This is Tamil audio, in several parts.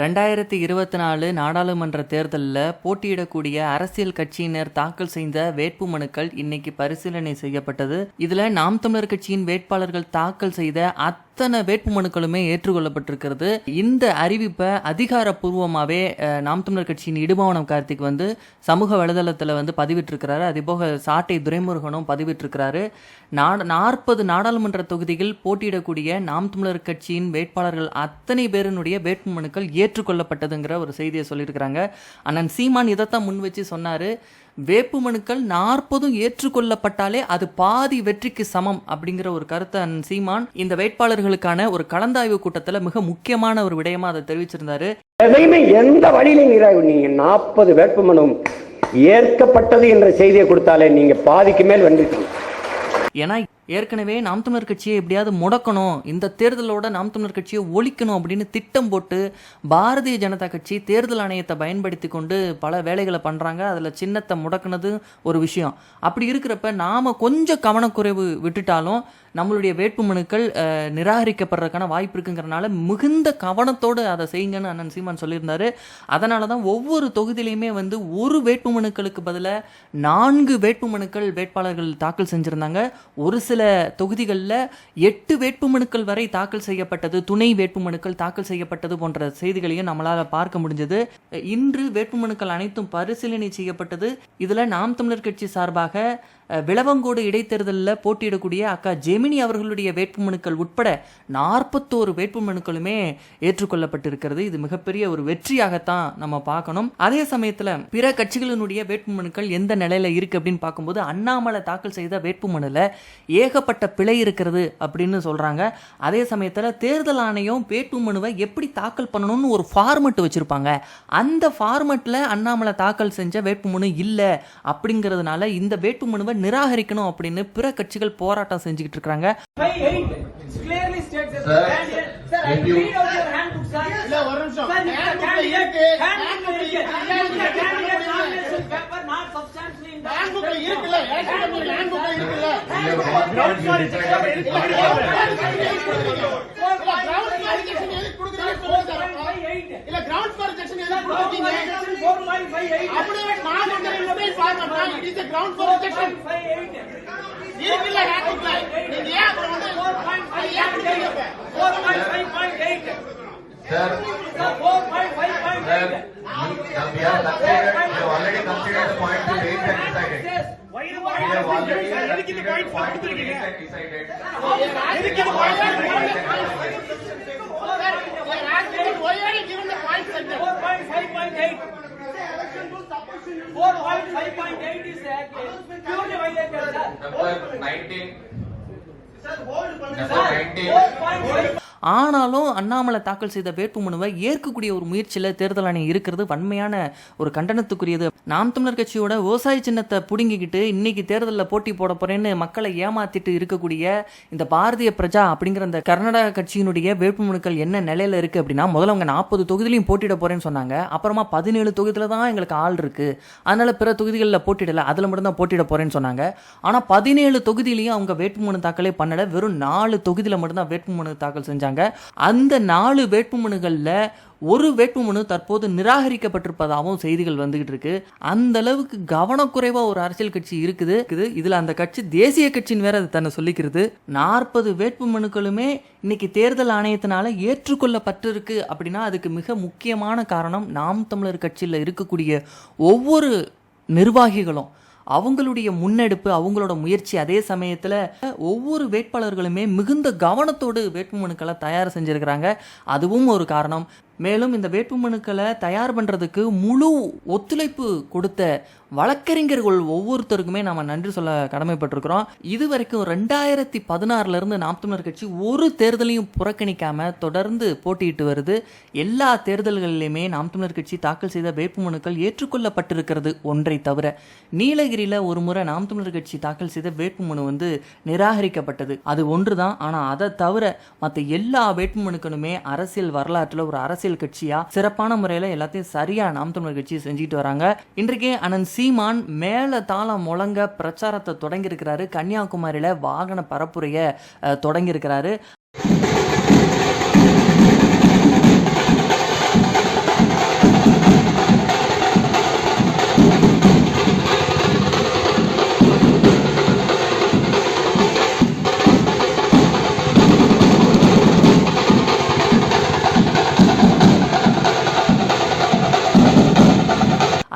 ரெண்டாயிரத்தி இருபத்தி நாலு நாடாளுமன்ற தேர்தலில் போட்டியிடக்கூடிய அரசியல் கட்சியினர் தாக்கல் செய்த வேட்பு மனுக்கள் இன்னைக்கு பரிசீலனை செய்யப்பட்டது. இதுல நாம் தமிழர் கட்சியின் வேட்பாளர்கள் தாக்கல் செய்த அத் அத்தனை வேட்புமனுக்களுமே ஏற்றுக்கொள்ளப்பட்டிருக்கிறது. இந்த அறிவிப்பை அதிகாரப்பூர்வமாகவே நாம் தமிழர் கட்சியின் இடுபவனம் கார்த்திக் வந்து சமூக வலைதளத்தில் வந்து பதிவிட்டிருக்கிறாரு. அதேபோக சாட்டை துரைமுருகனும் பதிவிட்டிருக்கிறாரு. நாட நாற்பது நாடாளுமன்ற தொகுதியில் போட்டியிடக்கூடிய நாம் தமிழர் கட்சியின் வேட்பாளர்கள் அத்தனை பேரினுடைய வேட்புமனுக்கள் ஏற்றுக்கொள்ளப்பட்டதுங்கிற ஒரு செய்தியை சொல்லியிருக்கிறாங்க. அண்ணன் சீமான் இதைத்தான் முன் வச்சு சொன்னார். வேட்பு மனுக்கள் நாற்பதும் ஏற்றுக்கொள்ளப்பட்டாலே அது பாதி வெற்றிக்கு சமம் அப்படிங்கிற ஒரு கருத்தை சீமான் இந்த வேட்பாளர்களுக்கான ஒரு கலந்தாய்வு கூட்டத்தில் மிக முக்கியமான ஒரு விடயமா அதை தெரிவிச்சிருந்தாரு. எதையுமே எந்த வழியிலும் நீராக நீங்க நாற்பது வேட்புமனும் ஏற்கப்பட்டது என்ற செய்தியை கொடுத்தாலே நீங்க பாதிக்கு மேல் வந்துட்டீங்க ஏன்னா ஏற்கனவே நாம் தமிழர் கட்சியை எப்படியாவது முடக்கணும் இந்த தேர்தலோட நாம் தமிழர் கட்சியை ஒழிக்கணும் அப்படின்னு திட்டம் போட்டு பாரதிய ஜனதா கட்சி தேர்தல் ஆணையத்தை பயன்படுத்தி கொண்டு பல வேலைகளை பண்ணுறாங்க அதில் சின்னத்தை முடக்குனது ஒரு விஷயம். அப்படி இருக்கிறப்ப நாம் கொஞ்சம் கவனக்குறைவு விட்டுட்டாலும் நம்மளுடைய வேட்புமனுக்கள் நிராகரிக்கப்படுறதுக்கான வாய்ப்பு இருக்குங்கிறனால மிகுந்த கவனத்தோடு அதை செய்யுங்கன்னு அண்ணன் சீமான் சொல்லியிருந்தார். அதனால தான் ஒவ்வொரு தொகுதியிலையுமே வந்து ஒரு வேட்புமனுக்களுக்கு பதிலாக நான்கு வேட்புமனுக்கள் வேட்பாளர்கள் தாக்கல் செஞ்சுருந்தாங்க. ஒரு சில தொகுதிகளில் எட்டு வேட்புமனுக்கள் வரை தாக்கல் செய்யப்பட்டது துணை வேட்புமனுக்கள் தாக்கல் செய்யப்பட்டது போன்ற செய்திகளையும் நம்மளால் பார்க்க முடிஞ்சது. இன்று வேட்புமனுக்கள் அனைத்தும் பரிசீலனை செய்யப்பட்டது. இதில் நாம் தமிழர் கட்சி சார்பாக விளவங்கோடு இடைத்தேர்தலில் போட்டியிடக்கூடிய அக்கா ஜெமினி அவர்களுடைய வேட்புமனுக்கள் உட்பட நாற்பத்தோரு வேட்புமனுக்களுமே ஏற்றுக்கொள்ளப்பட்டிருக்கிறது. இது மிகப்பெரிய ஒரு வெற்றியாகத்தான் நம்ம பார்க்கணும். அதே சமயத்தில் பிற கட்சிகளினுடைய வேட்புமனுக்கள் எந்த நிலையில இருக்கு அப்படின்னு பார்க்கும்போது அண்ணாமலை தாக்கல் செய்த வேட்புமனுல ஏகப்பட்ட பிழை இருக்கிறது அப்படின்னு சொல்றாங்க. அதே சமயத்தில் தேர்தல் ஆணையம் வேட்புமனுவை எப்படி தாக்கல் பண்ணணும்னு ஒரு ஃபார்மெட் வச்சிருப்பாங்க. அந்த ஃபார்மெட்டில் அண்ணாமலை தாக்கல் செஞ்ச வேட்புமனு இல்லை அப்படிங்கிறதுனால இந்த வேட்புமனுவை நிராகரிக்கணும் அப்படின்னு பிற கட்சிகள் போராட்டம் செஞ்சுக்கிட்டு இருக்காங்க இருக்குல்ல is the ground for rejection. ये भी लगा के नहीं ये ग्राउंड है 4.58 है 4.58 है sir already considered point to rate and decided Given the points like that. 4.5.8. 4.5.8 is there. Pure divided by sir. Number 19. Sir, hold. Number 19. 4.5. ஆனாலும் அண்ணாமலை தாக்கல் செய்த வேட்புமனுவை ஏற்கக்கூடிய ஒரு முயற்சியில் தேர்தல் ஆணையம் இருக்கிறது. வன்மையான ஒரு கண்டனத்துக்குரியது. நாம் தமிழர் கட்சியோட விவசாய சின்னத்தை பிடுங்கிக்கிட்டு இன்னைக்கு தேர்தலில் போட்டி போட போறேன்னு மக்களை ஏமாத்திட்டு இருக்கக்கூடிய இந்த பாரதிய பிரஜா அப்படிங்கிற அந்த கர்நாடக கட்சியினுடைய வேட்புமனுக்கள் என்ன நிலையில இருக்கு அப்படின்னா முதல்ல அவங்க நாற்பது தொகுதியிலையும் போட்டியிட போறேன்னு சொன்னாங்க. அப்புறமா பதினேழு தொகுதியில தான் எங்களுக்கு ஆள் இருக்கு. அதனால பிற தொகுதிகளில் போட்டியிடல. அதில் மட்டும்தான் போட்டியிட போறேன்னு சொன்னாங்க. ஆனால் பதினேழு தொகுதியிலையும் அவங்க வேட்புமனு தாக்கலே பண்ணல. வெறும் நாலு தொகுதியில் மட்டும்தான் வேட்புமனு தாக்கல் செஞ்சாங்க. அந்த நாலு வேட்புமனுகளில் ஒரு வேட்புமனு தற்போது நிராகரிக்கப்பட்டிருப்பதாகவும் செய்திகள் வந்துகிட்டு இருக்கு. அந்த அளவுக்கு கவனக்குறைவா ஒரு அரசியல் கட்சி இருக்குது. இதுல அந்த கட்சி தேசிய கட்சின்னு வேற அது தன்னை சொல்லிக்கிறது. நாற்பது வேட்புமனுக்களுமே இன்னைக்கு தேர்தல் ஆணையத்தினால ஏற்றுக்கொள்ளப்பட்டிருக்கு அப்படின்னா அதுக்கு மிக முக்கியமான காரணம் நாம் தமிழர் கட்சியில் இருக்கக்கூடிய ஒவ்வொரு நிர்வாகிகளும். அவங்களுடைய முன்னெடுப்பு அவங்களோட முயற்சி அதே சமயத்தில் ஒவ்வொரு வேட்பாளர்களுமே மிகுந்த கவனத்தோடு வேட்புமனுக்களை தயார் செஞ்சிருக்கிறாங்க. அதுவும் ஒரு காரணம். மேலும் இந்த வேட்புமனுக்களை தயார் பண்ணுறதுக்கு முழு ஒத்துழைப்பு கொடுத்த வழக்கறிஞர்கள் ஒவ்வொருத்தருக்குமே நம்ம நன்றி சொல்ல கடமைப்பட்டிருக்கிறோம். இது வரைக்கும் ரெண்டாயிரத்தி பதினாறுலேருந்து நாம் தமிழர் கட்சி ஒரு தேர்தலையும் புறக்கணிக்காமல் தொடர்ந்து போட்டியிட்டு வருது. எல்லா தேர்தல்களிலுமே நாம் தமிழர் கட்சி தாக்கல் செய்த வேட்புமனுக்கள் ஏற்றுக்கொள்ளப்பட்டிருக்கிறது ஒன்றை தவிர. நீலகிரியில் ஒரு முறை நாம் தமிழர் கட்சி தாக்கல் செய்த வேட்புமனு வந்து நிராகரிக்கப்பட்டது. அது ஒன்று தான் ஆனால் அதை தவிர மற்ற எல்லா வேட்புமனுக்களுமே அரசியல் வரலாற்றில் ஒரு அரசியல் கட்சியா சிறப்பான முறையில் எல்லாத்தையும் சரியா நாம் தமிழர் கட்சி செஞ்சுட்டு வராங்க. இன்றைக்கே அனந்த் சீமான் மேல தாளம் முழங்க பிரச்சாரத்தை தொடங்கியிருக்கிறாரு. கன்னியாகுமரியில வாகன பரப்புரைய தொடங்கி தொடங்கியிருக்கிறாரு.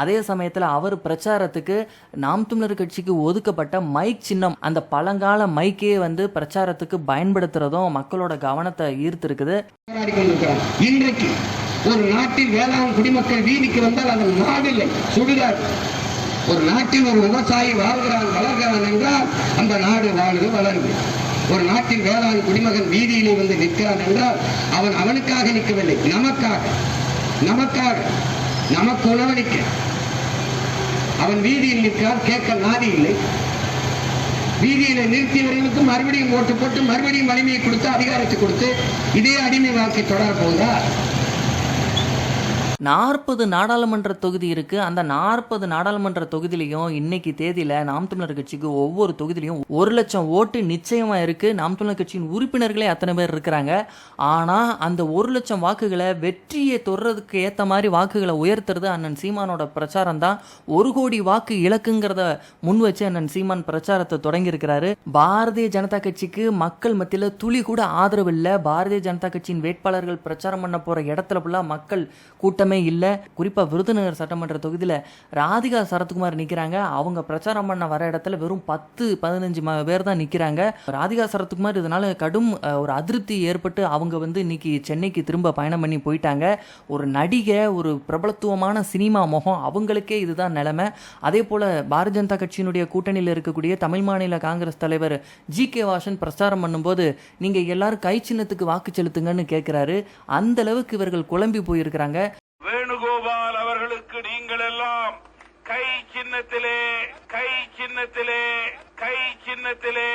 அதே சமயத்தில் அவர் பிரச்சாரத்துக்கு நாம் தமிழர் கட்சிக்கு ஒதுக்கப்பட்ட மைக் சின்னம் அந்த பழங்கால மைக்கே வந்து பிரச்சாரத்துக்கு பயன்படுத்துறதும் மக்களோட கவனத்தை ஈர்த்திருக்குது. இன்றைக்கு ஒரு நாட்டில் வேளாண் குடிமக்கள் வீதிக்கு வந்தால் அது நாடில்லை சுடுகாடு. ஒரு நாட்டில் ஒரு விவசாயி வாழ்கிறான் வளர்கிறான் என்றால் அந்த நாடு வாழுது வளருது. ஒரு நாட்டில் வேளாண் குடிமகன் வீதியிலே வந்து நிற்கிறான் என்றால் அவன் அவனுக்காக நிற்கவில்லை நமக்காக. நமக்காக. நமக்கு உணவளிக்க. அவன் வீதியில் நிற்கிறான் கேட்க நாதி இல்லை. வீதியில நிறுத்தியவர்களுக்கு மறுபடியும் ஓட்டு போட்டு மறுபடியும் வலிமையை கொடுத்து அதிகாரத்தை கொடுத்து இதே அடிமை வாழ்க்கை தொடர போகுதா நாற்பது நாடாளுமன்ற தொகுதி இருக்கு. அந்த நாற்பது நாடாளுமன்ற தொகுதியிலையும் இன்னைக்கு தேதியில நாம் தமிழர் கட்சிக்கு ஒவ்வொரு தொகுதியிலையும் ஒரு லட்சம் ஓட்டு நிச்சயமா இருக்கு. நாம் தமிழர் கட்சியின் உறுப்பினர்களே அத்தனை பேர் இருக்கிறாங்க. ஆனா அந்த ஒரு லட்சம் வாக்குகளை வெற்றியை தொடுறதுக்கு ஏத்த மாதிரி வாக்குகளை உயர்த்துறது அண்ணன் சீமானோட பிரச்சாரம் தான். ஒரு கோடி வாக்கு இலக்குங்கிறத முன் வச்சு அண்ணன் சீமான் பிரச்சாரத்தை தொடங்கி இருக்கிறாரு பாரதிய ஜனதா கட்சிக்கு மக்கள் மத்தியில் துளி கூட ஆதரவு இல்லை. பாரதிய ஜனதா கட்சியின் வேட்பாளர்கள் பிரச்சாரம் பண்ண போற இடத்துல ஃபுல்லாக மக்கள் கூட்டம் இல்லை. குறிப்பாக விருதுநகர் சட்டமன்ற தொகுதியில் ராதிகா சரத்குமார் நிற்கிறாங்க அவங்க பிரச்சாரம் பண்ண வர இடத்துல வெறும் பத்து பதினஞ்சு பேர் தான் நிற்கிறாங்க ராதிகா சரத்குமார் இதனால் கடும் ஒரு அதிருப்தி ஏற்பட்டு அவங்க வந்து இன்னைக்கு சென்னைக்கு திரும்ப பயணம் பண்ணி போயிட்டாங்க. ஒரு நடிகை ஒரு பிரபலத்துவமான சினிமா முகம் அவங்களுக்கே இதுதான் நிலைமை. அதே போல் பாரதிய ஜனதா கட்சியினுடைய கூட்டணியில் இருக்கக்கூடிய தமிழ் மாநில காங்கிரஸ் தலைவர் ஜி. கே. வாசன் பிரச்சாரம் பண்ணும்போது நீங்கள் எல்லாரும் கை சின்னத்துக்கு வாக்கு செலுத்துங்கன்னு கேட்குறாரு அந்த அளவுக்கு இவர்கள் குழம்பி போயிருக்கிறாங்க வேணுகோபால் அவர்களுக்கு நீங்கள் எல்லாம் கை சின்னத்திலே கை சின்னத்திலே கை சின்னத்திலே.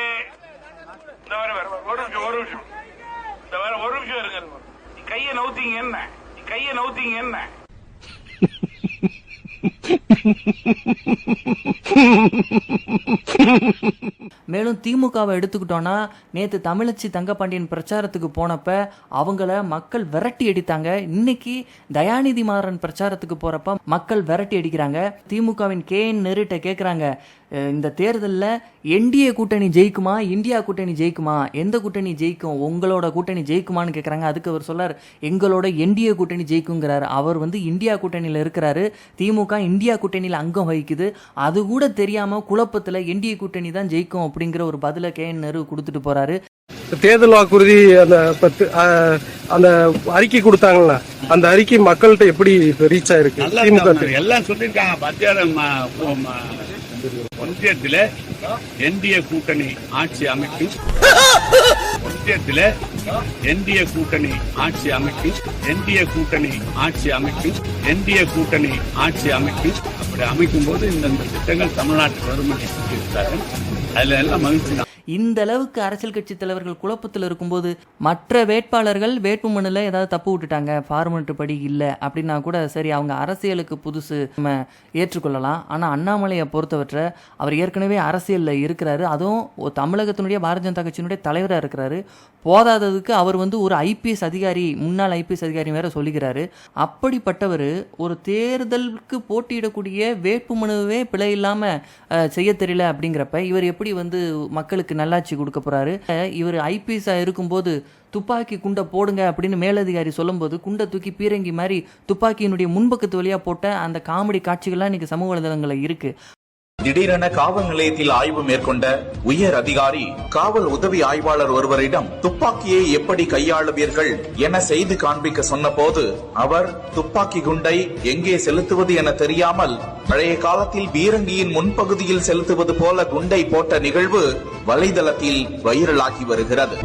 இந்த வர வர ஒரு நிமிஷம் ஒரு நிமிஷம். இந்த வர ஒரு நிமிஷம் இருங்க. நீ கையை நவுத்தீங்க என்ன? நீ கையை நவுத்தீங்க என்ன? மேலும் திமுகவை எடுத்துக்கிட்டோன்னா நேற்று தமிழச்சி தங்கப்பாண்டியன் பிரச்சாரத்துக்கு போனப்ப அவங்கள மக்கள் விரட்டி அடித்தாங்க. இன்னைக்கு தயாநிதி மாறன் பிரச்சாரத்துக்கு போறப்ப மக்கள் விரட்டி அடிக்கிறாங்க. திமுகவின் கே என் நெருட்ட கேட்குறாங்க இந்த தேர்தலில் என்டிஏ கூட்டணி ஜெயிக்குமா இந்தியா கூட்டணி ஜெயிக்குமா எந்த கூட்டணி ஜெயிக்கும் உங்களோட கூட்டணி ஜெயிக்குமான்னு கேட்குறாங்க அதுக்கு அவர் சொல்லார் எங்களோட என்டிஏ கூட்டணி ஜெயிக்குங்கிறாரு. அவர் வந்து இந்தியா கூட்டணியில் இருக்கிறாரு. திமுக இந்தியா கூட்டணியில் அங்கம் வகிக்குது. அது கூட தெரியாம குழப்பத்துல என்டிஏ கூட்டணி தான் ஜெயிக்கும் அப்படிங்கிற ஒரு பதில கே என் நேரு கொடுத்துட்டு போறாரு. தேர்தல் வாக்குறுதி அந்த பத்து அந்த அறிக்கை கொடுத்தாங்கல்ல அந்த அறிக்கை மக்கள்கிட்ட எப்படி ரீச் ஆயிருக்கு? எல்லாம் சொல்லிருக்காங்க மத்திய ஒன்றியத்தில் என்டிஏ கூட்டணி ஆட்சி அமைக்கும். ஒன்றியத்தில் என்டிஏ கூட்டணி ஆட்சி அமைக்கும். என்டிஏ கூட்டணி ஆட்சி அமைக்கும். என்டிஏ கூட்டணி ஆட்சி அமைக்கும். அப்படி அமைக்கும் போது இந்தந்த திட்டங்கள் தமிழ்நாட்டுக்கு வரும் என்று சொல்லியிருக்கார்கள் அதுல எல்லாம் மகிழ்ச்சி தான். இந்த அளவுக்கு அரசியல் கட்சி தலைவர்கள் குழப்பத்தில் இருக்கும்போது மற்ற வேட்பாளர்கள் வேட்புமனுல ஏதாவது தப்பு விட்டுட்டாங்க ஃபார்மெட் படி இல்லை அப்படின்னா கூட சரி அவங்க அரசியலுக்கு புதுசு நம்ம ஏற்றுக்கொள்ளலாம். ஆனால் அண்ணாமலையை பொறுத்தவற்றை அவர் ஏற்கனவே அரசியலில் இருக்கிறாரு. அதுவும் தமிழகத்தினுடைய பாரதிய ஜனதா கட்சியினுடைய தலைவராக இருக்கிறாரு. போதாததுக்கு அவர் வந்து ஒரு ஐபிஎஸ் அதிகாரி முன்னாள் ஐபிஎஸ் அதிகாரி வேற சொல்லுகிறாரு அப்படிப்பட்டவர் ஒரு தேர்தலுக்கு போட்டியிடக்கூடிய வேட்புமனுவே பிழை இல்லாமல் செய்ய தெரியல அப்படிங்கிறப்ப இவர் எப்படி வந்து மக்களுக்கு நல்லாட்சி கொடுக்க போறாரு. இவர் ஐபிஎஸ்ஸாக இருக்கும்போது துப்பாக்கி குண்டை போடுங்க அப்படின்னு மேலதிகாரி சொல்லும்போது குண்டை தூக்கி பீரங்கி மாதிரி துப்பாக்கியினுடைய முன்பக்கத்து வழியா போட்ட அந்த காமெடி காட்சிகள்லாம் இன்னைக்கு சமூக வலைதளங்களில் இருக்கு. திடீரென காவல் நிலையத்தில் ஆய்வு மேற்கொண்ட உயர் அதிகாரி காவல் உதவி ஆய்வாளர் ஒருவரிடம் துப்பாக்கியை எப்படி கையாளுவீர்கள் என செய்து காண்பிக்க சொன்னபோது அவர் துப்பாக்கி குண்டை எங்கே செலுத்துவது என தெரியாமல் பழைய காலத்தில் பீரங்கியின் முன்பகுதியில் செலுத்துவது போல குண்டை போட்ட நிகழ்வு வலைதளத்தில் வைரலாகி வருகிறது.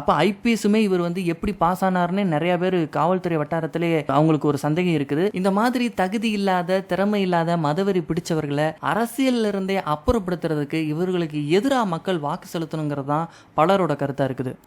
அப்போ ஐபிஎஸ்ஸுமே இவர் வந்து எப்படி பாஸ் ஆனார்னே நிறைய பேர் காவல்துறை வட்டாரத்திலே அவங்களுக்கு ஒரு சந்தேகம் இருக்குது. இந்த மாதிரி தகுதி இல்லாத திறமை இல்லாத மதவெறி பிடிச்சவர்களை அரசியல்ல இருந்தே அப்புறப்படுத்துறதுக்கு இவர்களுக்கு எதிராக மக்கள் வாக்கு செலுத்தணுங்கிறது தான் பலரோட கருத்தாக இருக்குது.